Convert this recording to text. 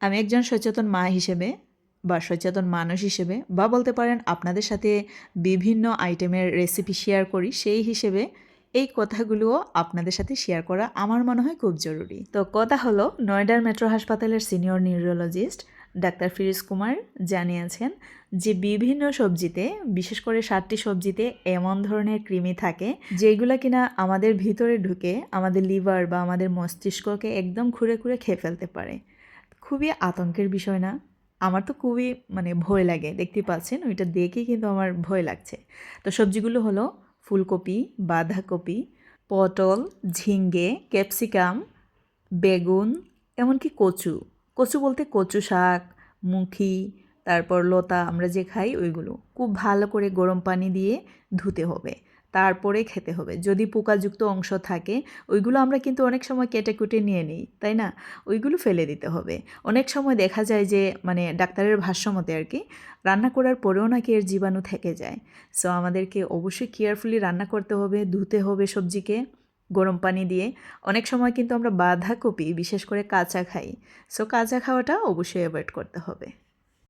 আমি একজন সচেতন মা হিসেবে বা সচেতন মানুষ হিসেবে বা বলতে পারেন আপনাদের সাথে বিভিন্ন আইটেমের রেসিপি শেয়ার করি, সেই হিসেবে এই কথাগুলোও আপনাদের সাথে শেয়ার করা আমার মনে হয় খুব জরুরি। তো কথা হলো, নয়ডার মেট্রো হাসপাতালের সিনিয়র নিউরোলজিস্ট ডাক্তার ফিরিজ কুমার জানিয়েছেন যে বিভিন্ন সবজিতে, বিশেষ করে সাতটি সবজিতে এমন ধরনের কৃমি থাকে যেগুলো কিনা আমাদের ভিতরে ঢুকে আমাদের লিভার বা আমাদের মস্তিষ্ককে একদম খুঁড়ে খুঁড়ে খেয়ে ফেলতে পারে। খুবই আতঙ্কের বিষয় না। আমার তো খুবই মানে ভয় লাগে দেখতে পাচ্ছেন? ওইটা দেখে কিন্তু আমার ভয় লাগছে। তো সবজিগুলো হলো ফুলকপি, বাঁধাকপি, পটল, ঝিঙ্গে, ক্যাপসিকাম, বেগুন, এমনকি কচু। কচু বলতে কচু শাক, মুখি, তারপর লতা আমরা যে খাই ওইগুলো। খুব ভালো করে গরম পানি দিয়ে ধুতে হবে। তারপরে খেতে হবে। যদি পোকাযুক্ত অংশ থাকে, ওইগুলো আমরা কিন্তু অনেক সময় কেটে কুটে নিয়ে নিই, তাই না? ওইগুলো ফেলে দিতে হবে। অনেক সময় দেখা যায় যে মানে ডাক্তারের ভাষ্য মতে আর কি, রান্না করার পরেও নাকি এর জীবাণু থেকে যায়। সো আমাদেরকে অবশ্যই কেয়ারফুলি রান্না করতে হবে, ধুতে হবে সবজিকে গরম পানি দিয়ে। অনেক সময় কিন্তু আমরা বাঁধাকপি, বিশেষ করে কাঁচা খাই। সো কাঁচা খাওয়াটা অবশ্যই অ্যাভয়েড করতে হবে।